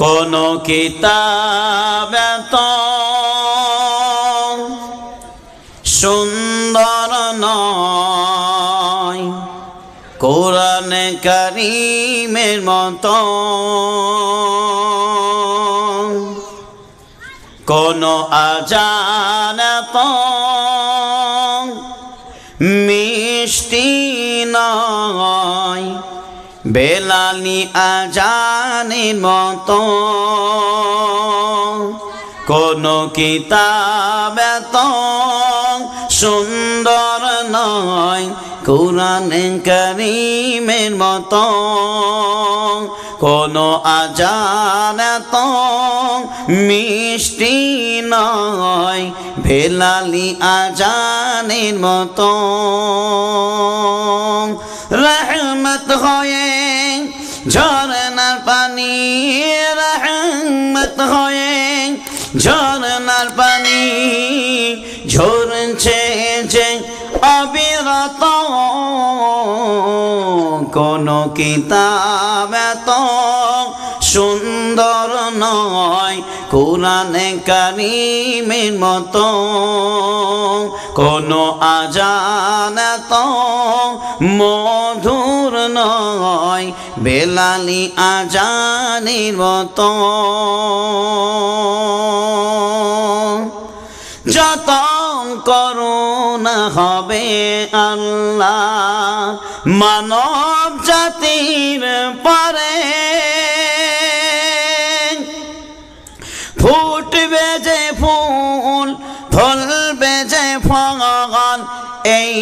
কোন কিতাব সুন্দর নয়। কোরআন করিমের মতো। কোন আজান মিষ্টি নয়। বেলালি আজানের মতো। কোন কিতাব সুন্দর নয়, কোরআন করিমের মতো। কোন আজান মিষ্টি নয় ভেলালি আজানের মতো। রহমত হয়ে ঝরনার পানি রহমত হয়ে ঝরনার পানি ঝরছে যে অবিরত। কোন কিতাব এত সুন্দর নয়, কোরআনে কারিমের মতো। কোন আজান এত মধুর নয়, বেলালি আজানের মতো। যত করুণা হবে আল্লাহ, মানব জাতির পরে ফুটবে বেজে ফুল ফলবে বেজে ফল, এই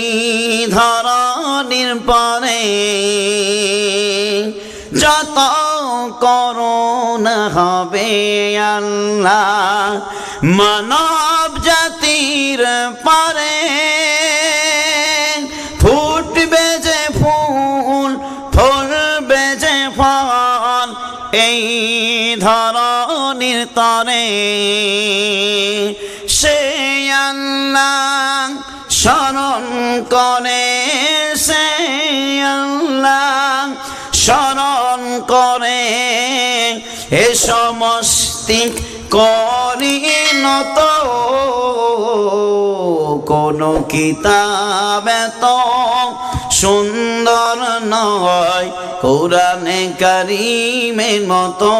ধরনের পরে যত করুন হবে আল্লাহ, মানব জাতির পরে ধরনের তরে সে আল্লাহ স্মরণ করে, সে আল্লাহ স্মরণ করে, এ সমস্তি করিনত কোন কিতাব এত সুন্দর নয়, কোরআনে করিমের মতো।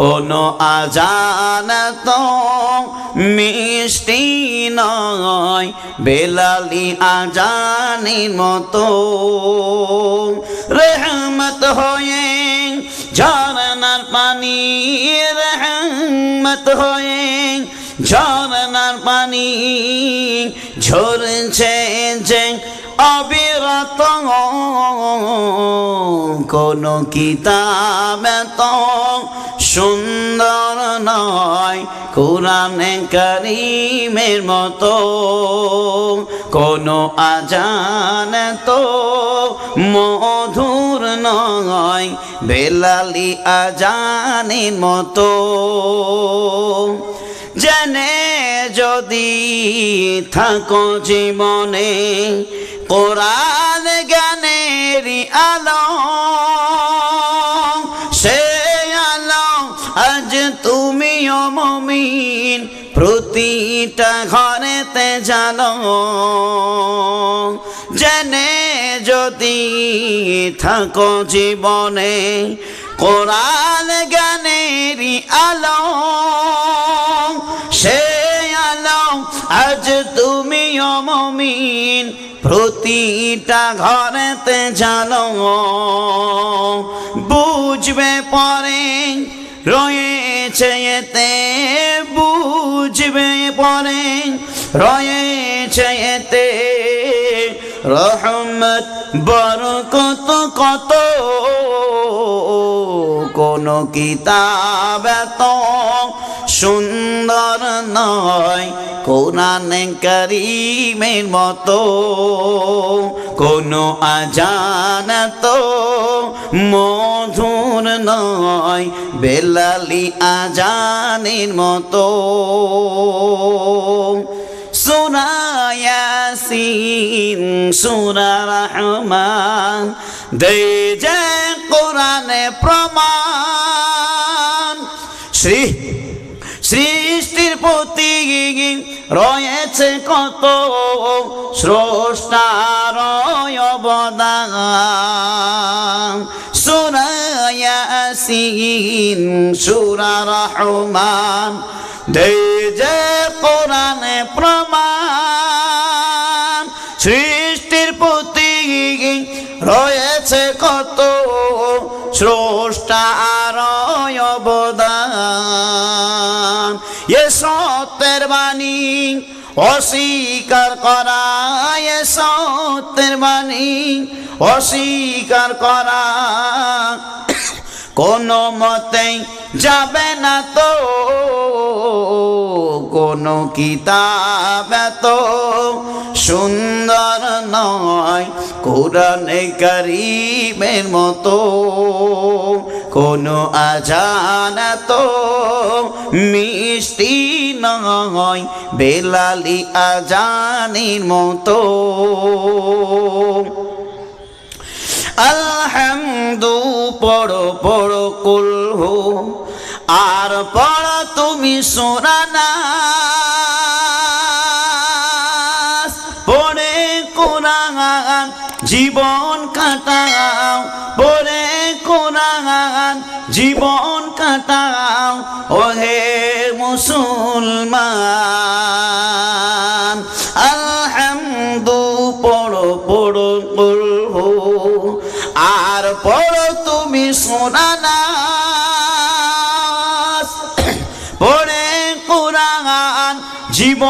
কোন আজান তো মিষ্টি নয়, বেলালি আজানের মতো। রেহমত হয়ে ঝরনার পানি, রেহমত হয়ে ঝরনার পানি, ঝরছে যে অবিরত কোন কিতাব এত সুন্দর নয়, কোরআনে করিমের মতো। কোন আজান তো মধুর নয়, বেলালি আজানের মতো। জেনে যদি থাকো জীবনে কোরআন জ্ঞানেরই আলো। সে আলো, আজ তুমি অমমিন প্রতিটা ঘরেতে জানো জেনে যদি থাকো জীবনে, কোরআন জ্ঞানেরই আলো। আজ তুমি অমমিন, প্রতিটা ঘরেতে জানো। বুঝবে পরে রয়েছে এতে, বুঝবে পরে রয়েছে এতে। রহমত, বরকত কত কত কোন কিতাব এত সুন্দর নয়, কোরআন করিমের মতো। কোনো আজান তো মধুর নয়, বেলালি আজানের মতো। সুরায়াসিন সুরা রহমান, দে যে কোরআনে প্রমাণ। রয়েছে কত স্রষ্টার অবদান। সুরায়াসিন সুরা রহমান দে যে কোরআনে প্রমাণ। সৃষ্টির প্রতি রয়েছে কত অস্বীকার করা এ সত্যের বাণী, অস্বীকার করা কোনো মতেই যাবে না তো, কোনো কিতাব তো সুন্দর নয়, কোরআনে করিমের মতো। কোনো আজান তো মিষ্টি নয়। বেলালি আজানের মতো। আলহামদু, পড়ো পড়ো, কুলহু। আর পড়ো তুমি সোনানা পড়ে কোরআন জীবন কাটাও পড়ে কোরআন। জীবন কাটাও, ওহে মুসলমান। আলহামদু, পড়ো পড়ো পড়ো। আর পড়ো তুমি কোরআন। জীবন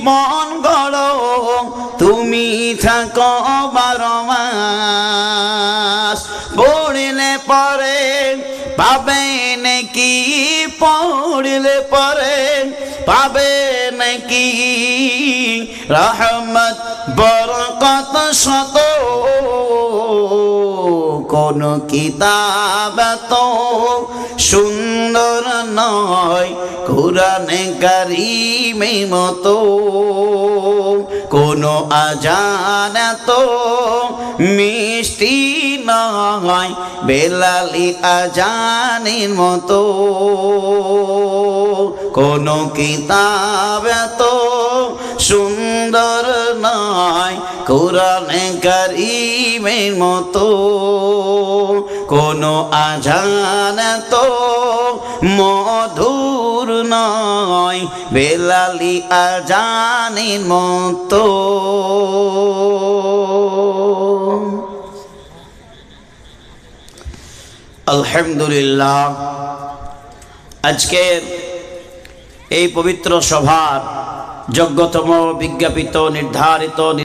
জীবন গড়, তুমি থাকো বারো পড়লে পরে পাবে নাকি, পড়লে পরে পাবে নাকি। রহমত, বরকত শত কোন কিতাব তো সুন্দর নয়। কোরআনে কারিমে মতো। কোন আজান তো মিষ্টি নয়। বেলালি আজানের মতো। কোন কিতাব তো সুন্দর নয় কোরআনে কারিমের মতো কোন আজান তো মধুর নয়। বেলালি আজানের মতো। আলহামদুলিল্লাহ, আজকের এই পবিত্র সভার যোগ্যতম বিজ্ঞাপিত নির্ধারিত